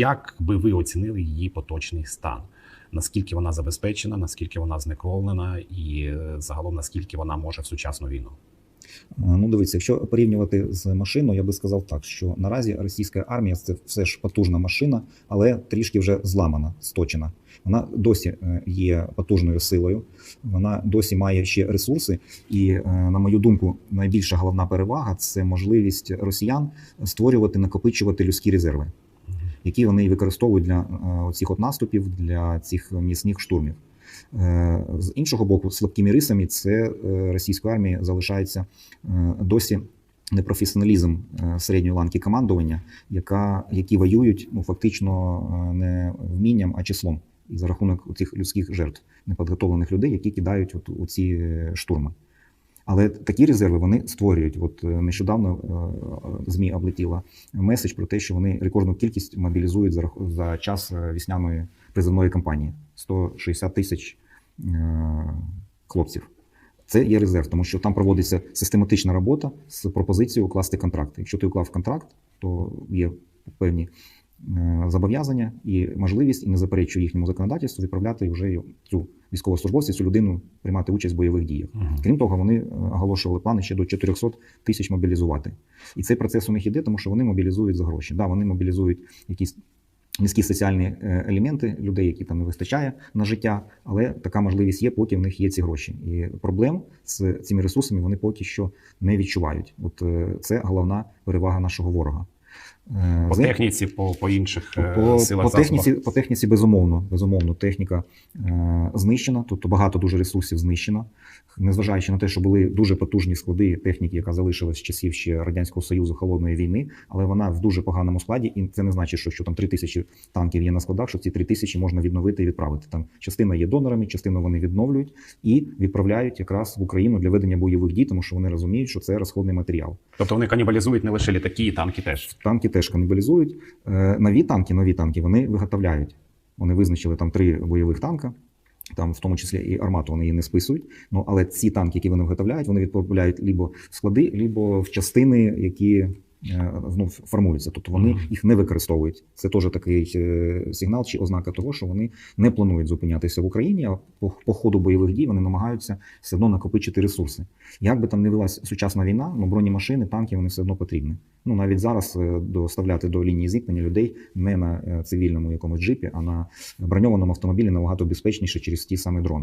Як би ви оцінили її поточний стан? Наскільки вона забезпечена, наскільки вона знекровлена, і е, загалом наскільки вона може в сучасну війну? Ну, дивіться, якщо порівнювати з машиною, я би сказав так, що наразі російська армія це все ж потужна машина, але трішки вже зламана, сточена. Вона досі е, є потужною силою, вона досі має ще ресурси. І, е, на мою думку, найбільша головна перевага це можливість росіян створювати, накопичувати людські резерви, які вони використовують для е, цих от наступів, для цих м'ясних штурмів. Е, З іншого боку, слабкими рисами це е, російської армії залишається досі непрофесіоналізм середньої ланки командування, яка, які воюють ну, фактично не вмінням, а числом. І за рахунок цих людських жертв, неподготовлених людей, які кидають от у ці штурми. Але такі резерви вони створюють. От е, нещодавно е, ЗМІ облетіла меседж про те, що вони рекордну кількість мобілізують за, за час е, вісняної призовної кампанії 160 тисяч хлопців. Це є резерв, тому що там проводиться систематична робота з пропозицією укласти контракт. Якщо ти уклав контракт, то є певні зобов'язання і можливість, і не заперечує їхньому законодавству відправляти вже цю військовослужбовця, цю людину приймати участь в бойових діях. Мгм. Крім того, вони е, оголошували плани ще до 400 тисяч мобілізувати. І цей процес у них іде, тому що вони мобілізують за гроші. Да, вони мобілізують якісь низькі соціальні е, елементи людей, які там не вистачає на життя, але така можливість є, поки в них є ці гроші. І проблем з цими ресурсами вони поки що не відчувають. От е, це головна перевага нашого ворога. Е, По техніці, по, по інших е, по, силах по техніці, по техніці безумовно, безумовно, техніка е, знищена, тобто багато дуже ресурсів знищено. Незважаючи на те, що були дуже потужні склади техніки, яка залишилась з часів ще Радянського Союзу холодної війни, але вона в дуже поганому складі, і це не значить, що, що там три тисячі танків є на складах, що ці три тисячі можна відновити і відправити. Там частина є донорами, частину вони відновлюють і відправляють якраз в Україну для ведення бойових дій, тому що вони розуміють, що це розходний матеріал. Тобто вони канібалізують не лише літаки, і танки теж. Танки теж канібалізують. Е, Нові танки, нові танки вони виготовляють. Вони визначили там три бойових танка. Там, в тому числі і армату вони її не списують. Ну але ці танки, які вони виготовляють, вони відправляють либо в склади, либо в частини, які ну, формуються. Тобто вони їх не використовують. Це теж такий е, сигнал чи ознака того, що вони не планують зупинятися в Україні. А по, по ходу бойових дій вони намагаються все одно накопичити ресурси. Як би там не велась сучасна війна, ну бронемашини, танки вони все одно потрібні. Ну навіть зараз е, доставляти до лінії зіткнення людей не на е, цивільному якомусь джипі, а на броньованому автомобілі набагато безпечніше через ті самі дрони.